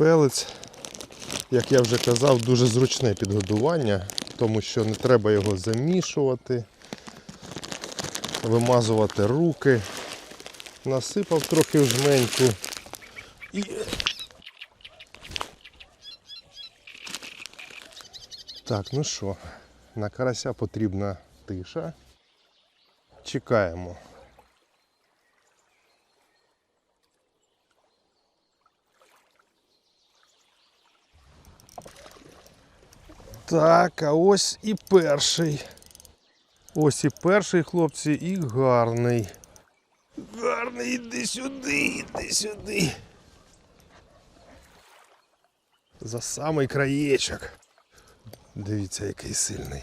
пелець, як я вже казав, дуже зручне підгодування, тому що не треба його замішувати, вимазувати руки. Насипав трохи в жменьку і. Так, ну що, на карася потрібна тиша. Чекаємо. Так, а ось і перший. Ось і перший, хлопці, і гарний. Гарний, іди сюди, іди сюди. За самий краєчок. Дивіться, який сильний.